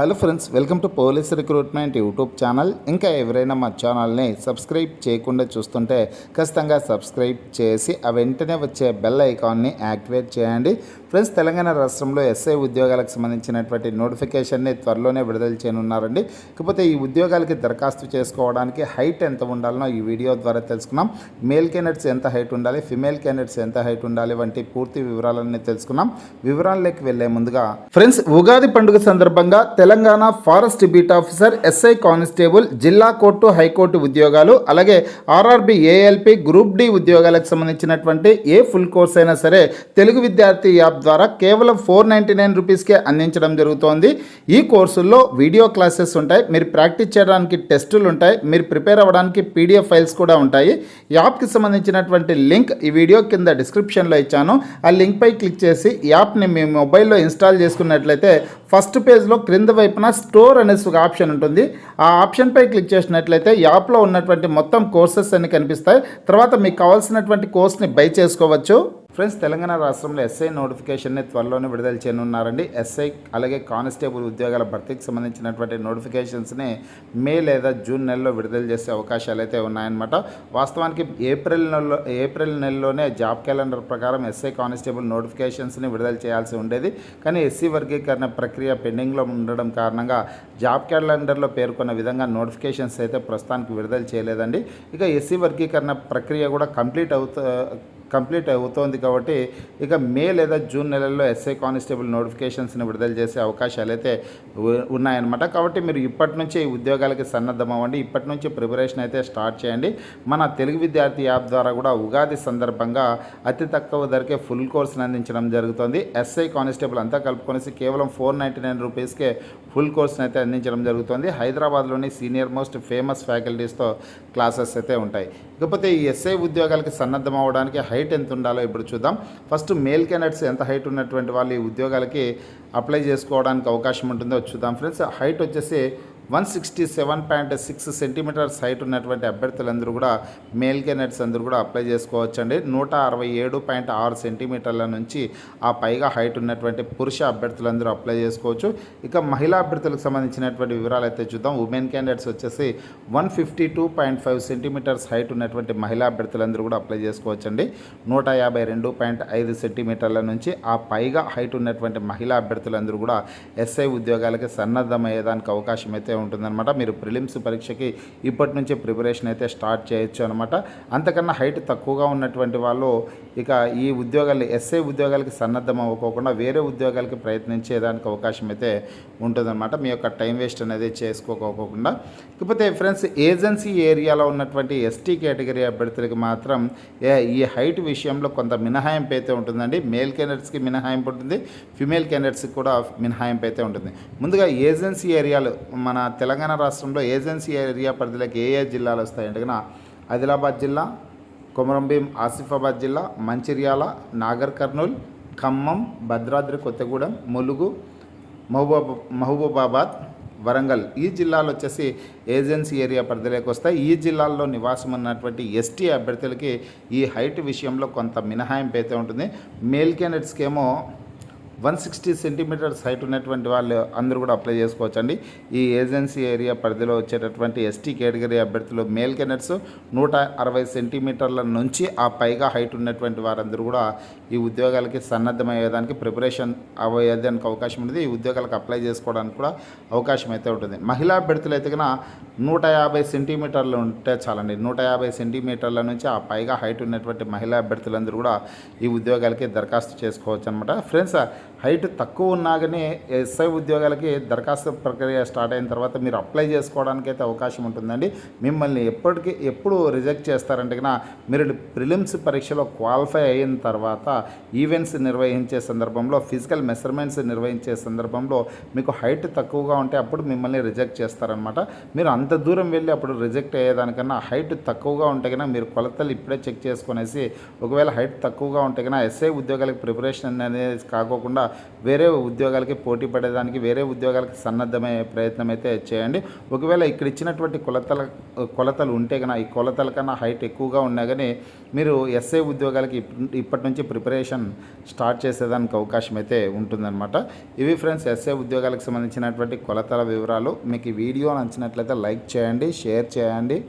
Hello friends welcome to police recruitment YouTube channel. ఇంకా ఎవరైనా మా ఛానల్ని సబ్స్క్రైబ్ చేయకుండా చూస్తుంటే ఖచ్చితంగా సబ్స్క్రైబ్ చేసి ఆ వెంటనే వచ్చే బెల్ ఐకాన్ని యాక్టివేట్ చేయండి. ఫ్రెండ్స్ తెలంగాణ రాష్ట్రంలో ఎస్ఐ ఉద్యోగాలకు సంబంధించినటువంటి నోటిఫికేషన్ని త్వరలోనే విడుదల చేయనున్నారండి. కాకపోతే ఈ ఉద్యోగాలకి దరఖాస్తు చేసుకోవడానికి హైట్ ఎంత ఉండాలనో ఈ వీడియో ద్వారా తెలుసుకున్నాం. మేల్ క్యాండిడేట్స్ ఎంత హైట్ ఉండాలి ఫిమేల్ క్యాండిడేట్స్ ఎంత హైట్ ఉండాలి వంటి పూర్తి వివరాలన్నీ తెలుసుకున్నాం. వివరాల్లోకి వెళ్ళే ముందుగా ఫ్రెండ్స్ ఉగాది పండుగ సందర్భంగా Telangana Telangana forest beat officer SI constable జిల్లా కోర్టు హైకోర్టు ఉద్యోగాలు అలాగే ఆర్ఆర్బి ఏఎల్పి గ్రూప్ డి ఉద్యోగాలకు సంబంధించినటువంటి ఏ ఫుల్ కోర్స్ అయినా సరే తెలుగు విద్యార్థి యాప్ ద్వారా కేవలం ఫోర్ నైంటీ నైన్ రూపీస్కే అందించడం జరుగుతోంది. ఈ కోర్సుల్లో వీడియో క్లాసెస్ ఉంటాయి మీరు ప్రాక్టీస్ చేయడానికి టెస్టులు ఉంటాయి మీరు ప్రిపేర్ అవ్వడానికి పీడిఎఫ్ ఫైల్స్ కూడా ఉంటాయి. యాప్కి సంబంధించినటువంటి లింక్ ఈ వీడియో కింద డిస్క్రిప్షన్లో ఇచ్చాను. ఆ లింక్పై క్లిక్ చేసి యాప్ని మీ మొబైల్లో ఇన్స్టాల్ చేసుకున్నట్లయితే ఫస్ట్ పేజ్లో క్రింద వైపున స్టోర్ అనేసి ఒక ఆప్షన్ ఉంటుంది. ఆ ఆప్షన్పై క్లిక్ చేసినట్లయితే యాప్లో ఉన్నటువంటి మొత్తం కోర్సెస్ అన్ని కనిపిస్తాయి. తర్వాత మీకు కావాల్సినటువంటి కోర్స్ని బై చేసుకోవచ్చు. ఫ్రెండ్స్ తెలంగాణ రాష్ట్రంలో ఎస్ఐ నోటిఫికేషన్ని త్వరలోనే విడుదల చేయనున్నారండి. ఎస్ఐ అలాగే కానిస్టేబుల్ ఉద్యోగాల భర్తీకి సంబంధించినటువంటి నోటిఫికేషన్స్ని మే లేదా జూన్ నెలలో విడుదల చేసే అవకాశాలు అయితే ఉన్నాయన్నమాట. వాస్తవానికి ఏప్రిల్ నెలలో ఏప్రిల్ నెలలోనే జాబ్ క్యాలెండర్ ప్రకారం ఎస్ఐ కానిస్టేబుల్ నోటిఫికేషన్స్ని విడుదల చేయాల్సి ఉండేది. కానీ ఎస్సీ వర్గీకరణ ప్రక్రియ పెండింగ్లో ఉండడం కారణంగా జాబ్ క్యాలెండర్లో పేర్కొన్న విధంగా నోటిఫికేషన్స్ అయితే ప్రస్తుతానికి విడుదల చేయలేదండి. ఇక ఎస్సీ వర్గీకరణ ప్రక్రియ కూడా కంప్లీట్ అవుతా కంప్లీట్ అవుతోంది కాబట్టి ఇక మే లేదా జూన్ నెలల్లో ఎస్ఐ కానిస్టేబుల్ నోటిఫికేషన్స్ని విడుదల చేసే అవకాశాలు అయితే ఉన్నాయన్నమాట. కాబట్టి మీరు ఇప్పటి నుంచే ఈ ఉద్యోగాలకి సన్నద్ధం అవ్వండి. ఇప్పటి నుంచి ప్రిపరేషన్ అయితే స్టార్ట్ చేయండి. మన తెలుగు విద్యార్థి యాప్ ద్వారా కూడా ఉగాది సందర్భంగా అతి తక్కువ ధరకే ఫుల్ కోర్స్ని అందించడం జరుగుతుంది. ఎస్ఐ కానిస్టేబుల్ అంతా కలుపుకొనేసి కేవలం ఫోర్ నైంటీ నైన్ రూపీస్కే ఫుల్ కోర్స్ని అయితే అందించడం జరుగుతుంది. హైదరాబాద్లోని సీనియర్ మోస్ట్ ఫేమస్ ఫ్యాకల్టీస్తో క్లాసెస్ అయితే ఉంటాయి. ఇకపోతే ఈ ఎస్ఐ ఉద్యోగాలకి సన్నద్ధం అవ్వడానికి హైట్ ఎంత ఉండాలో ఇప్పుడు చూద్దాం. ఫస్ట్ మేల్ క్యాండిడేట్స్ ఎంత హైట్ ఉన్నటువంటి వాళ్ళు ఈ ఉద్యోగాలకి అప్లై చేసుకోవడానికి అవకాశం ఉంటుందో చూద్దాం. ఫ్రెండ్స్ హైట్ వచ్చేసి one sixty seven point six centimetres height ఉన్నటువంటి అభ్యర్థులందరూ కూడా మేల్ కెనెట్స్ అందరూ కూడా అప్లై చేసుకోవచ్చండి. నూట అరవై ఏడు పాయింట్ ఆరు సెంటీమీటర్ల నుంచి ఆ పైగా హైట్ ఉన్నటువంటి పురుష అభ్యర్థులందరూ అప్లై చేసుకోవచ్చు. ఇక మహిళా అభ్యర్థులకు సంబంధించినటువంటి వివరాలు అయితే చూద్దాం. ఉమెన్ క్యాండిడేట్స్ వచ్చేసి one fifty two point five centimetres height ఉన్నటువంటి మహిళా అభ్యర్థులందరూ కూడా అప్లై చేసుకోవచ్చండి. నూట యాభై రెండు పాయింట్ ఐదు సెంటీమీటర్ల నుంచి ఆ పైగా హైట్ ఉన్నటువంటి మహిళా అభ్యర్థులందరూ కూడా ఎస్ఐ ఉద్యోగాలకి సన్నద్ధమయ్యేదానికి అవకాశం అయితే ఉంటుందన్నమాట. మీరు ప్రిలిమ్స్ పరీక్షకి ఇప్పటి నుంచే ప్రిపరేషన్ అయితే స్టార్ట్ చేయొచ్చు అనమాట అంతకన్నా హైట్ తక్కువగా ఉన్నటువంటి వాళ్ళు ఇక ఈ ఉద్యోగాలు ఎస్ఐ ఉద్యోగాలకి సన్నద్ధం అవ్వకోకుండా వేరే ఉద్యోగాలకి ప్రయత్నించేదానికి అవకాశం అయితే ఉంటుందన్నమాట. మీ యొక్క టైం వేస్ట్ అనేది చేసుకోకోకుండా. ఇకపోతే ఫ్రెండ్స్ ఏజెన్సీ ఏరియాలో ఉన్నటువంటి ఎస్టీ కేటగిరీ అభ్యర్థులకి మాత్రం ఏ- ఈ హైట్ విషయంలో కొంత మినహాయింపు అయితే ఉంటుందండి. మేల్ క్యాండిడేట్స్కి మినహాయింపు ఉంటుంది. ఫిమేల్ క్యాండిడేట్స్కి కూడా మినహాయింపు అయితే ఉంటుంది. ముందుగా ఏజెన్సీ ఏరియాలు మన తెలంగాణ రాష్ట్రంలో ఏజెన్సీ ఏరియా పరిధిలోకి ఏ ఏ జిల్లాలు వస్తాయంటే ఆదిలాబాద్ జిల్లా కొమరంభీం ఆసిఫాబాద్ జిల్లా మంచిర్యాల నాగర్ కర్నూల్ ఖమ్మం భద్రాద్రి కొత్తగూడెం ములుగు మహబూబా మహబూబాబాద్ వరంగల్ ఈ జిల్లాలు వచ్చేసి ఏజెన్సీ ఏరియా పరిధిలోకి వస్తాయి. ఈ జిల్లాల్లో నివాసం ఉన్నటువంటి ఎస్టీ అభ్యర్థులకి ఈ హైట్ విషయంలో కొంత మినహాయింపు అయితే ఉంటుంది. మేల్ క్యాండిడేట్స్కి ఏమో వన్ సిక్స్టీ సెంటీమీటర్స్ హైట్ ఉన్నటువంటి వాళ్ళు అందరూ కూడా అప్లై చేసుకోవచ్చండి. ఈ ఏజెన్సీ ఏరియా పరిధిలో వచ్చేటటువంటి ఎస్టీ కేటగిరీ అభ్యర్థులు మేల్ కెనెట్స్ నూట అరవై సెంటీమీటర్ల నుంచి ఆ పైగా హైట్ ఉన్నటువంటి వారందరూ కూడా ఈ ఉద్యోగాలకి సన్నద్ధమయ్యేదానికి ప్రిపరేషన్ అవయ్యేదానికి అవకాశం ఉంటుంది ఈ ఉద్యోగాలకు అప్లై చేసుకోవడానికి కూడా అవకాశం అయితే ఉంటుంది. మహిళా అభ్యర్థులు అయితే కన్నా నూట యాభై సెంటీమీటర్లు ఉంటే చాలండి. నూట యాభై సెంటీమీటర్ల నుంచి ఆ పైగా హైట్ ఉన్నటువంటి మహిళా అభ్యర్థులందరూ కూడా ఈ ఉద్యోగాలకి దరఖాస్తు చేసుకోవచ్చు అనమాట ఫ్రెండ్స్ హైట్ తక్కువ ఉన్నాగానే ఎస్ఐ ఉద్యోగాలకి దరఖాస్తు ప్రక్రియ స్టార్ట్ అయిన తర్వాత మీరు అప్లై చేసుకోవడానికి అయితే అవకాశం ఉంటుందండి. మిమ్మల్ని ఎప్పటికీ ఎప్పుడు రిజెక్ట్ చేస్తారంటే మీరు ప్రిలిమ్స్ పరీక్షలో క్వాలిఫై అయిన తర్వాత ఈవెంట్స్ నిర్వహించే సందర్భంలో ఫిజికల్ మెజర్మెంట్స్ నిర్వహించే సందర్భంలో మీకు హైట్ తక్కువగా ఉంటే అప్పుడు మిమ్మల్ని రిజెక్ట్ చేస్తారనమాట మీరు అంత దూరం వెళ్ళి అప్పుడు రిజెక్ట్ అయ్యేదానికన్నా హైట్ తక్కువగా ఉంటే కన్నా మీరు కొలతలు ఇప్పుడే చెక్ చేసుకునేసి ఒకవేళ హైట్ తక్కువగా ఉంటే కన్నా ఎస్ఐ ఉద్యోగాలకు ప్రిపరేషన్ అనేది కాకోకుండా వేరే ఉద్యోగాలకి పోటీ పడేదానికి వేరే ఉద్యోగాలకి సన్నద్ధమయ్యే ప్రయత్నం అయితే చేయండి. ఒకవేళ ఇక్కడ ఇచ్చినటువంటి కొలతల కొలతలు ఉంటే కన్నా ఈ కొలతల కన్నా హైట్ ఎక్కువగా ఉన్నా కానీ మీరు ఎస్ఐ ఉద్యోగాలకి ఇప్- ఇప్పటి నుంచి ప్రిపరేషన్ స్టార్ట్ చేసేదానికి అవకాశం అయితే ఉంటుందన్నమాట. ఇవి ఫ్రెండ్స్ ఎస్ఐ ఉద్యోగాలకు సంబంధించినటువంటి కొలతల వివరాలు. మీకు ఈ వీడియో నచ్చినట్లయితే లైక్ చేయండి షేర్ చేయండి.